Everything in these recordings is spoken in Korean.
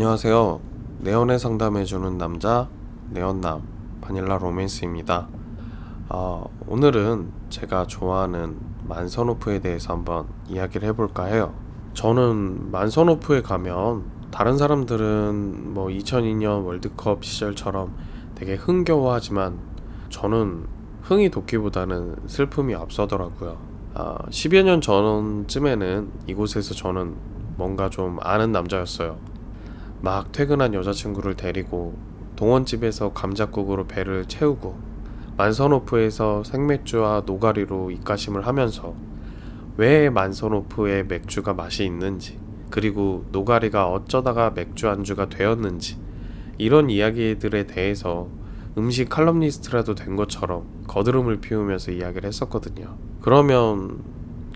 안녕하세요. 내연애 상담해주는 남자, 내연남, 바닐라 로맨스입니다. 아, 오늘은 제가 좋아하는 만선오프에 대해서 한번 이야기를 해볼까 해요. 저는 만선오프에 가면 다른 사람들은 뭐 2002년 월드컵 시절처럼 되게 흥겨워하지만 저는 흥이 돋기보다는 슬픔이 앞서더라고요. 아, 10여 년 전쯤에는 이곳에서 저는 뭔가 좀 아는 남자였어요. 막 퇴근한 여자친구를 데리고 동원집에서 감자국으로 배를 채우고 만선오프에서 생맥주와 노가리로 입가심을 하면서 왜 만선오프의 맥주가 맛이 있는지 그리고 노가리가 어쩌다가 맥주 안주가 되었는지 이런 이야기들에 대해서 음식 칼럼니스트라도 된 것처럼 거드름을 피우면서 이야기를 했었거든요. 그러면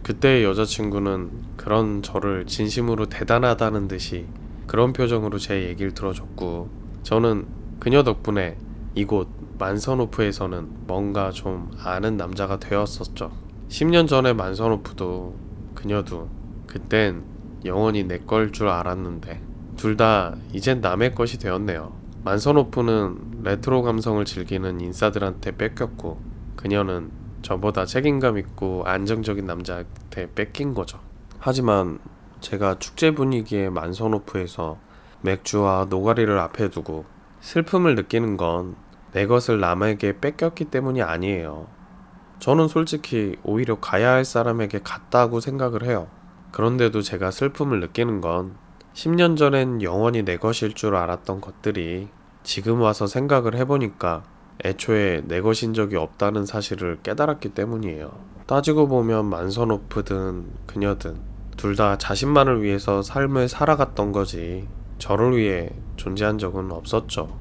그때의 여자친구는 그런 저를 진심으로 대단하다는 듯이 그런 표정으로 제 얘기를 들어줬고 저는 그녀 덕분에 이곳 만선오프에서는 뭔가 좀 아는 남자가 되었었죠. 10년 전에 만선오프도 그녀도 그땐 영원히 내 걸 줄 알았는데 둘 다 이젠 남의 것이 되었네요. 만선오프는 레트로 감성을 즐기는 인싸들한테 뺏겼고 그녀는 저보다 책임감 있고 안정적인 남자한테 뺏긴 거죠. 하지만 제가 축제 분위기의 만선오프에서 맥주와 노가리를 앞에 두고 슬픔을 느끼는 건 내 것을 남에게 뺏겼기 때문이 아니에요. 저는 솔직히 오히려 가야 할 사람에게 갔다고 생각을 해요. 그런데도 제가 슬픔을 느끼는 건 10년 전엔 영원히 내 것일 줄 알았던 것들이 지금 와서 생각을 해보니까 애초에 내 것인 적이 없다는 사실을 깨달았기 때문이에요. 따지고 보면 만선오프든 그녀든 둘 다 자신만을 위해서 삶을 살아갔던 거지 저를 위해 존재한 적은 없었죠.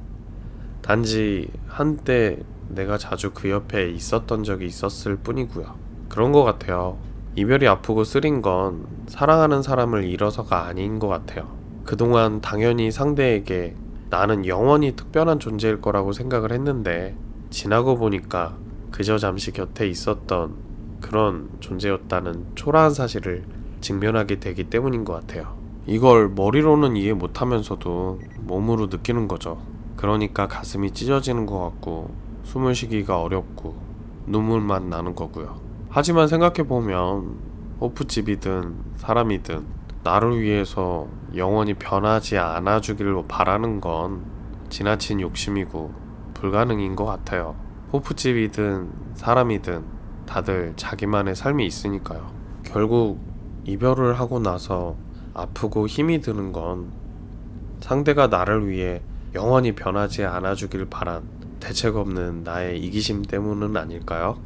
단지 한때 내가 자주 그 옆에 있었던 적이 있었을 뿐이고요. 그런 것 같아요. 이별이 아프고 쓰린 건 사랑하는 사람을 잃어서가 아닌 것 같아요. 그동안 당연히 상대에게 나는 영원히 특별한 존재일 거라고 생각을 했는데 지나고 보니까 그저 잠시 곁에 있었던 그런 존재였다는 초라한 사실을 직면하게 되기 때문인 것 같아요. 이걸 머리로는 이해 못하면서도 몸으로 느끼는 거죠. 그러니까 가슴이 찢어지는 것 같고 숨을 쉬기가 어렵고 눈물만 나는 거고요. 하지만 생각해보면 호프집이든 사람이든 나를 위해서 영원히 변하지 않아 주길 바라는 건 지나친 욕심이고 불가능인 것 같아요. 호프집이든 사람이든 다들 자기만의 삶이 있으니까요. 결국 이별을 하고 나서 아프고 힘이 드는 건 상대가 나를 위해 영원히 변하지 않아주길 바란 대책 없는 나의 이기심 때문은 아닐까요?